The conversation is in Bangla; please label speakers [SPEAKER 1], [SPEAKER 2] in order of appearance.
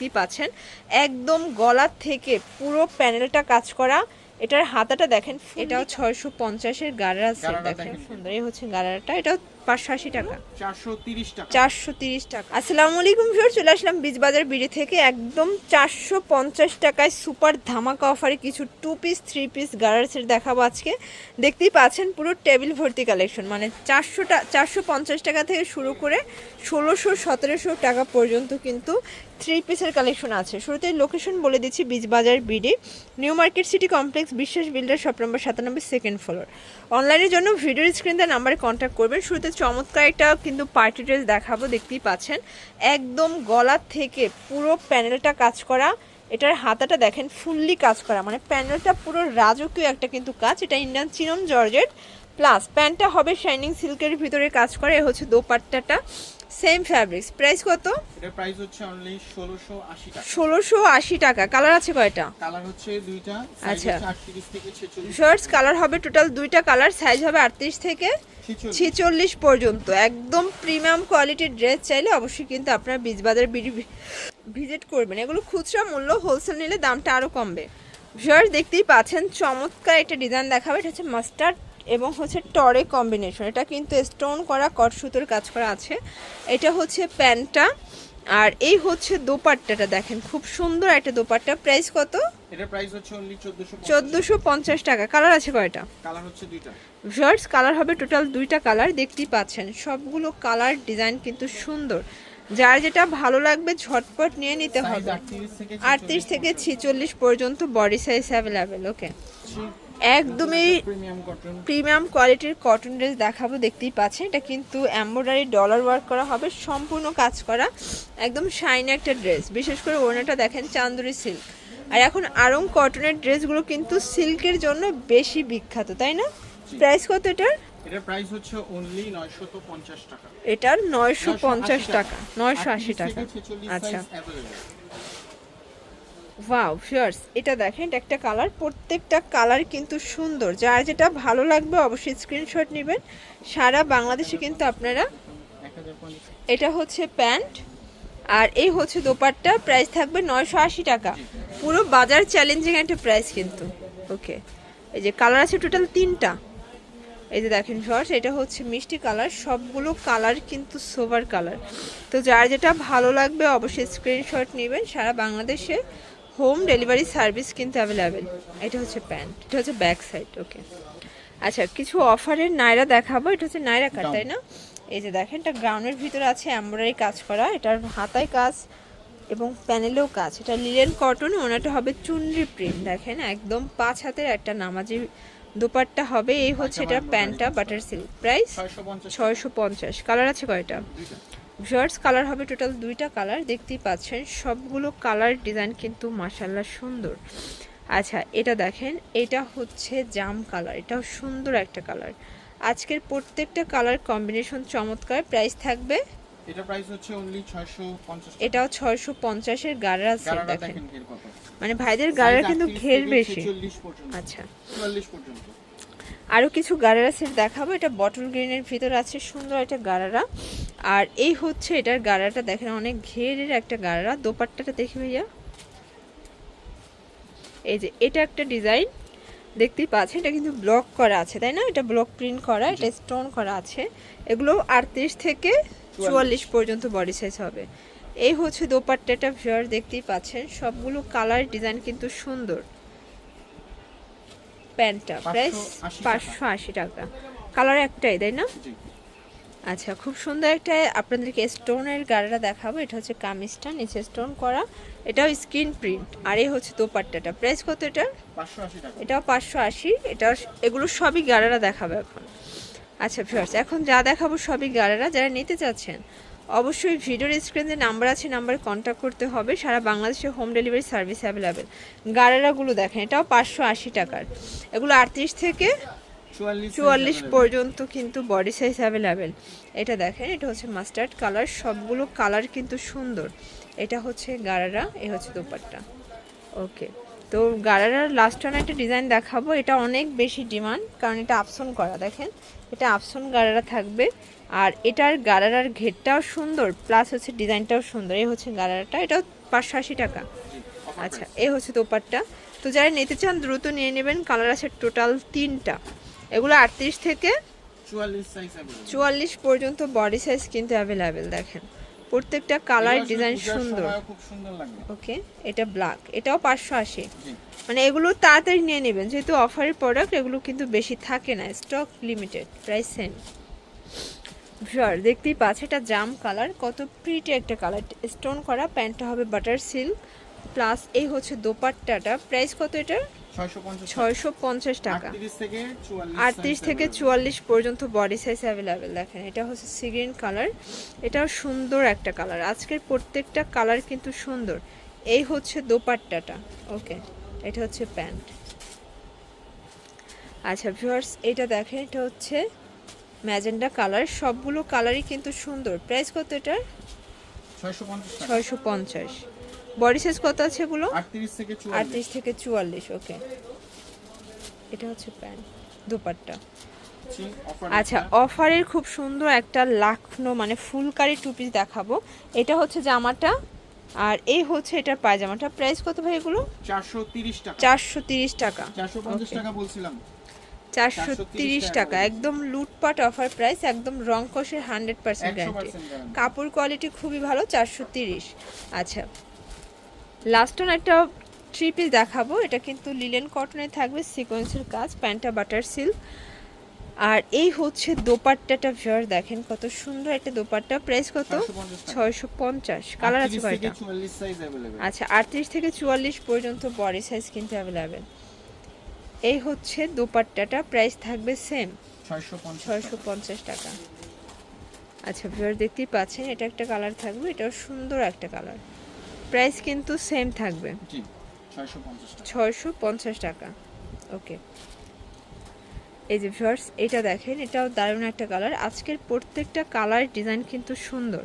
[SPEAKER 1] পাচ্ছেন একদম গলার থেকে পুরো প্যানেলটা কাজ করা। এটার হাতাটা দেখেন এটাও ছয়শো পঞ্চাশের গাড়ারা
[SPEAKER 2] আছে
[SPEAKER 1] দেখেন।
[SPEAKER 2] দেখেন।
[SPEAKER 1] সুন্দর। এই হচ্ছে গাড়ারাটা এটাও পাঁচশো আশি টাকা।
[SPEAKER 2] চারশো তিরিশ টাকা।
[SPEAKER 1] চারশো তিরিশ টাকা। আসসালামু আলাইকুম ভিউর চলে আসলাম বীজবাজার বিড়ি থেকে। একদম চারশো পঞ্চাশ টাকায় সুপার ধামাকা অফারে কিছু টু পিস থ্রি পিস গার্ডার সেট দেখাবো আজকে। দেখতেই পাচ্ছেন পুরো টেবিল ভর্তি কালেকশন মানে চারশো চারশো পঞ্চাশ টাকা থেকে শুরু করে ষোলোশো সতেরোশো টাকা পর্যন্ত কিন্তু থ্রি পিসের কালেকশন আছে। শুরুতে লোকেশন বলে দিচ্ছি Bijbazar BD. New market city complex Biswas builder shop number সাতানব্বই সেকেন্ড ফ্লোর অনলাইনের জন্য ভিডিওর স্ক্রিন দেওয়া নাম্বারে কন্ট্যাক্ট করবেন। শুরুতে চমৎকার একটা কিন্তু পার্টি ড্রেস দেখাবো দেখতেই পাচ্ছেন। একদম গলার থেকে পুরো প্যানেলটা কাজ করা এটার হাতাটা দেখেন ফুললি কাজ করা মানে প্যানেলটা পুরো রাজকীয় একটা কিন্তু কাজ এটা ইন্ডিয়ান চিনম জর্জেট। প্লাস প্যান্টটা হবে শাইনিং সিল্কের ভিতরে কাজ করে এ হচ্ছে দোপাট্টাটা। সেম ফ্যাব্রিক্স প্রাইস কত?
[SPEAKER 2] এটার প্রাইস হচ্ছে অনলি ষোলোশো আশি টাকা।
[SPEAKER 1] ষোলোশো আশি টাকা কালার আছে কয়টা?
[SPEAKER 2] কালার হচ্ছে দুইটা
[SPEAKER 1] আচ্ছা।
[SPEAKER 2] আটত্রিশ থেকে ছেচল্লিশ।
[SPEAKER 1] শার্টস কালার হবে টোটাল দুইটা কালার সাইজ হবে আটত্রিশ থেকে
[SPEAKER 2] ছেচল্লিশ।
[SPEAKER 1] পর্যন্ত। একদম প্রিমিয়াম কোয়ালিটির ড্রেস চাইলে অবশ্যই কিন্তু আপনারা বীজবাজার ভিজিট করবেন। এগুলো খুচরা মূল্য হোলসেল নিলে দামটা আরও কমবে। ভিউয়ার্স দেখতেই পাচ্ছেন, চমৎকার একটা ডিজাইন দেখাবে। এটা হচ্ছে মাস্টার্ড এবং হচ্ছে টরে কম্বিনেশন এটা কিন্তু স্টোন করা কট সুতোর কাজ করা আছে। এটা হচ্ছে প্যান্টটা। আর এই হচ্ছে দোপাট্টাটা দেখেন। খুব সুন্দর একটা দোপাট্টা। প্রাইস কত?
[SPEAKER 2] এটার প্রাইস হচ্ছে অনলি চোদ্দশো
[SPEAKER 1] চোদ্দোশো পঞ্চাশ টাকা। কালার আছে কয়টা?
[SPEAKER 2] কালার হচ্ছে দুইটা।
[SPEAKER 1] শার্টস কালার হবে টোটাল দুইটা কালার দেখতেই পাচ্ছেন। সবগুলো কালার ডিজাইন কিন্তু সুন্দর। যার যেটা ভালো লাগবে ঝটপট নিয়ে নিতে হবে।
[SPEAKER 2] আটত্রিশ থেকে
[SPEAKER 1] আটত্রিশ থেকে ছিচল্লিশ পর্যন্ত বডি সাইজ অ্যাভেলেবেল ওকে একদমই
[SPEAKER 2] প্রিমিয়াম কটন
[SPEAKER 1] প্রিমিয়াম কোয়ালিটির কটন ড্রেস দেখাবো দেখতেই পাচ্ছেন। এটা কিন্তু এমব্রয়ডারি ডলার ওয়ার্ক করা হবে সম্পূর্ণ কাজ করা একদম শাইন একটা ড্রেস বিশেষ করে ওনাটা দেখেন চান্দুরি সিল্ক আর এখন আরং কটনের ড্রেসগুলো কিন্তু সিল্কের জন্য বেশি বিখ্যাত তাই না? প্রাইস কত এটার?
[SPEAKER 2] এটার প্রাইস হচ্ছে অনলি নয়শত পঞ্চাশ টাকা।
[SPEAKER 1] এটার নয়শো পঞ্চাশ
[SPEAKER 2] 980
[SPEAKER 1] টাকা টাকা। আচ্ছা। ওয়াও ফিয়ার্স এটা দেখেন এটা একটা কালার প্রত্যেকটা কালার কিন্তু সুন্দর। যার যেটা ভালো লাগবে অবশ্যই স্ক্রিনশট নেবেন। সারা বাংলাদেশে কিন্তু আপনারা এটা হচ্ছে প্যান্ট আর এই হচ্ছে দোপাট্টা প্রাইস থাকবে নয়শো আশি টাকা। পুরো বাজার চ্যালেঞ্জিং একটা প্রাইস কিন্তু। ওকে এই যে কালার আছে টোটাল তিনটা। এই যে দেখেন শর্টস এটা হচ্ছে মিষ্টি কালার সবগুলো কালার কিন্তু সোভার কালার তো যার যেটা ভালো লাগবে অবশ্যই স্ক্রিনশট নেবেন। সারা বাংলাদেশে হোম ডেলিভারি সার্ভিস কিন্তু অ্যাভেলেবেল এটা হচ্ছে প্যান্ট এটা হচ্ছে ব্যাক সাইড ওকে আচ্ছা কিছু অফারের নাইরা দেখাবো। এটা হচ্ছে নাইরা কাট তাই না? এই যে দেখেন এটা গ্রাউন্ডের ভিতরে আছে এমব্রয়ডারি কাজ করা। এটার হাতায় কাজ এবং প্যানেলেও কাজ। এটা লিলেন কটন ওনাটা হবে চুনরি প্রিন্ট। দেখেন একদম পাঁচ হাতের একটা নামাজি দোপাট্টা হবে। এই হচ্ছে এটা প্যান্টটা বাটার সিল্ক প্রাইস ছয়শো পঞ্চাশ। কালার আছে কয়টা। শার্টস কালার হবে টোটাল দুইটা কালার দেখতেই পাচ্ছেন। সবগুলো কালার ডিজাইন কিন্তু মাসাল্লাহ সুন্দর। আচ্ছা এটা দেখেন এটা হচ্ছে জাম কালার। এটাও সুন্দর একটা কালার। আজকের প্রত্যেকটা কালার কম্বিনেশন চমৎকার। প্রাইস থাকবে
[SPEAKER 2] এটার প্রাইস হচ্ছে অনলি 650
[SPEAKER 1] এটাও ছয়শো পঞ্চাশের গাড়া আছে দেখেন। মানে ভাইদের গাড়া কিন্তু ঘের বেশি। আচ্ছা।
[SPEAKER 2] 44 পর্যন্ত।
[SPEAKER 1] আরও কিছু গারারা সেট দেখাবো। এটা বটল গ্রিনের ভিতর আছে সুন্দর একটা গারারা আর এই হচ্ছে এটার গারাটা দেখেন অনেক ঘেরের একটা গারারা দোপাট্টাটা দেখি ভাইয়া। এই যে এটা একটা ডিজাইন দেখতেই পাচ্ছেন এটা কিন্তু ব্লক করা আছে তাই না? এটা ব্লক প্রিন্ট করা এটা স্টোন করা আছে। এগুলো আটত্রিশ থেকে চুয়াল্লিশ পর্যন্ত বডি সাইজ হবে। এই হচ্ছে দোপাট্টাটা ভিউয়ার দেখতেই পাচ্ছেন। সবগুলো কালার ডিজাইন কিন্তু সুন্দর। প্যান্টটা প্রাইস পাঁচশো আশি টাকা। কালার একটাই তাই না? আচ্ছা খুব সুন্দর একটা আপনাদেরকে স্টোনের গাড়িটা দেখাবো। এটা হচ্ছে কামিজটা নিচে স্টোন করা। এটাও স্ক্রিন প্রিন্ট আর এই হচ্ছে দোপাট্টাটা। প্রাইস কত এটা
[SPEAKER 2] 580 টাকা।
[SPEAKER 1] এটাও পাঁচশো আশি। এটা এগুলো সবই গাড়ারা দেখাবো এখন। আচ্ছা ফিয়ার্স এখন যা দেখাবো সবই গাড়ারা যারা নিতে চাচ্ছেন। অবশ্যই ভিডিওর স্ক্রিনে নাম্বার আছে নাম্বারে কন্ট্যাক্ট করতে হবে। সারা বাংলাদেশে হোম ডেলিভারি সার্ভিস অ্যাভেলেবেল গাড়ারাগুলো দেখেন এটাও পাঁচশো আশি টাকার। এগুলো আটত্রিশ থেকে
[SPEAKER 2] 44
[SPEAKER 1] চুয়াল্লিশ পর্যন্ত কিন্তু বডি সাইজ অ্যাভেলেবেল এটা দেখেন এটা হচ্ছে মাস্টার্ড কালার সবগুলো কালার কিন্তু সুন্দর। এটা হচ্ছে গারারা এ হচ্ছে দোপাট্টা। ওকে তো গারারার লাস্ট ওয়ান একটা ডিজাইন দেখাবো। এটা অনেক বেশি ডিমান্ড কারণ এটা আপসন করা দেখেন? এটা আপসন গারারা থাকবে। আর এটার গারারার ঘেরটাও সুন্দর প্লাস হচ্ছে ডিজাইনটাও সুন্দর। এই হচ্ছে গারারাটা এটাও পাঁচশো আশি টাকা। আচ্ছা
[SPEAKER 2] এ
[SPEAKER 1] এই হচ্ছে দোপাট্টা। তো যারা নিতে চান দ্রুত নিয়ে নেবেন। কালার আছে টোটাল তিনটা। এগুলো আটত্রিশ থেকে
[SPEAKER 2] চুয়াল্লিশ
[SPEAKER 1] পর্যন্ত বডি সাইজ কিন্তু অ্যাভেলেবেল দেখেন। প্রত্যেকটা কালার ডিজাইন সুন্দর।
[SPEAKER 2] খুব সুন্দর লাগবে।
[SPEAKER 1] ওকে এটা ব্ল্যাক এটাও পাঁচশো আশি। মানে এগুলো তাড়াতাড়ি নিয়ে নেবেন যেহেতু অফারের প্রোডাক্ট এগুলো কিন্তু বেশি থাকে না stock limited price same viewer দেখতেই পাচ্ছে এটা জাম কালার কত প্রিটি একটা কালার স্টোন করা প্যান্টটা হবে বাটার সিল্ক প্লাস এই হচ্ছে দোপাট্টাটা। প্রাইস কত এটার?
[SPEAKER 2] ছয়শো পঞ্চাশ
[SPEAKER 1] টাকা।
[SPEAKER 2] আটত্রিশ থেকে চুয়াল্লিশ
[SPEAKER 1] পর্যন্ত বডি সাইজ অ্যাভেলেবেল দেখেন এটা হচ্ছে সিগ্রিন কালার এটাও সুন্দর একটা কালার আজকের প্রত্যেকটা কালার কিন্তু সুন্দর। এই হচ্ছে দোপাট্টাটা ওকে এটা হচ্ছে প্যান্ট। আচ্ছা ভিউয়ার্স এটা দেখেন এটা হচ্ছে ম্যাজেন্ডা কালার সবগুলো কালারই কিন্তু সুন্দর। প্রাইস কত এটার?
[SPEAKER 2] ছয়শো পঞ্চাশ।
[SPEAKER 1] বডি সাইজ কত আছে এগুলো?
[SPEAKER 2] আটত্রিশ থেকে চুয়াল্লিশ।
[SPEAKER 1] আটত্রিশ থেকে চুয়াল্লিশ ওকে। এটা হচ্ছে প্যান্ট দোপাট্টা। আচ্ছা অফারের খুব সুন্দর একটা লাখনো মানে ফুলকারি টু পিস দেখাবো। এটা হচ্ছে জামাটা আর এই হচ্ছে এটার পায়জামাটা। প্রাইস কত ভাই এগুলো?
[SPEAKER 2] চারশো তিরিশ টাকা।
[SPEAKER 1] চারশো তিরিশ টাকা।
[SPEAKER 2] চারশো পঞ্চাশ
[SPEAKER 1] Okay.
[SPEAKER 2] টাকা বলছিলাম।
[SPEAKER 1] চারশো
[SPEAKER 2] 430
[SPEAKER 1] তিরিশ
[SPEAKER 2] টাকা
[SPEAKER 1] একদম লুটপাট অফার প্রাইস একদম রং কষের হান্ড্রেড পার্সেন্ট
[SPEAKER 2] একশো পার্সেন্ট গ্যারান্টি
[SPEAKER 1] কাপড় কোয়ালিটি খুবই ভালো চারশো তিরিশ। আচ্ছা লাস্ট অন একটা থ্রি পিস দেখাবো। এটা কিন্তু লিলেন কটনে থাকবে সিকোয়েন্সের কাজ প্যান্টটা বাটার সিল্ক আর এই হচ্ছে দোপাট্টাটা ভিউয়ার দেখেন কত সুন্দর একটা দোপাট্টা। প্রাইস কত? ছয়শো পঞ্চাশ কালার আছে
[SPEAKER 2] 38 থেকে
[SPEAKER 1] কয়টা?
[SPEAKER 2] চুয়াল্লিশ
[SPEAKER 1] আচ্ছা আটত্রিশ থেকে চুয়াল্লিশ পর্যন্ত বডি সাইজ কিন্তু অ্যাভেলেবেল এই হচ্ছে দোপাট্টাটা প্রাইস থাকবে সেম
[SPEAKER 2] ছয়শো পঞ্চাশ
[SPEAKER 1] ছয়শো পঞ্চাশ টাকা। আচ্ছা ভিউয়ার দেখতেই পাচ্ছেন এটা একটা কালার থাকবে। এটাও সুন্দর একটা কালার প্রাইস কিন্তু সেম থাকবে।
[SPEAKER 2] জি ছয়শো পঞ্চাশ টাকা।
[SPEAKER 1] ছয়শো পঞ্চাশ টাকা। ওকে। এই যে ভিউয়ার্স এটা দেখেন এটাও দারুণ একটা কালার। আজকের প্রত্যেকটা কালার ডিজাইন কিন্তু সুন্দর।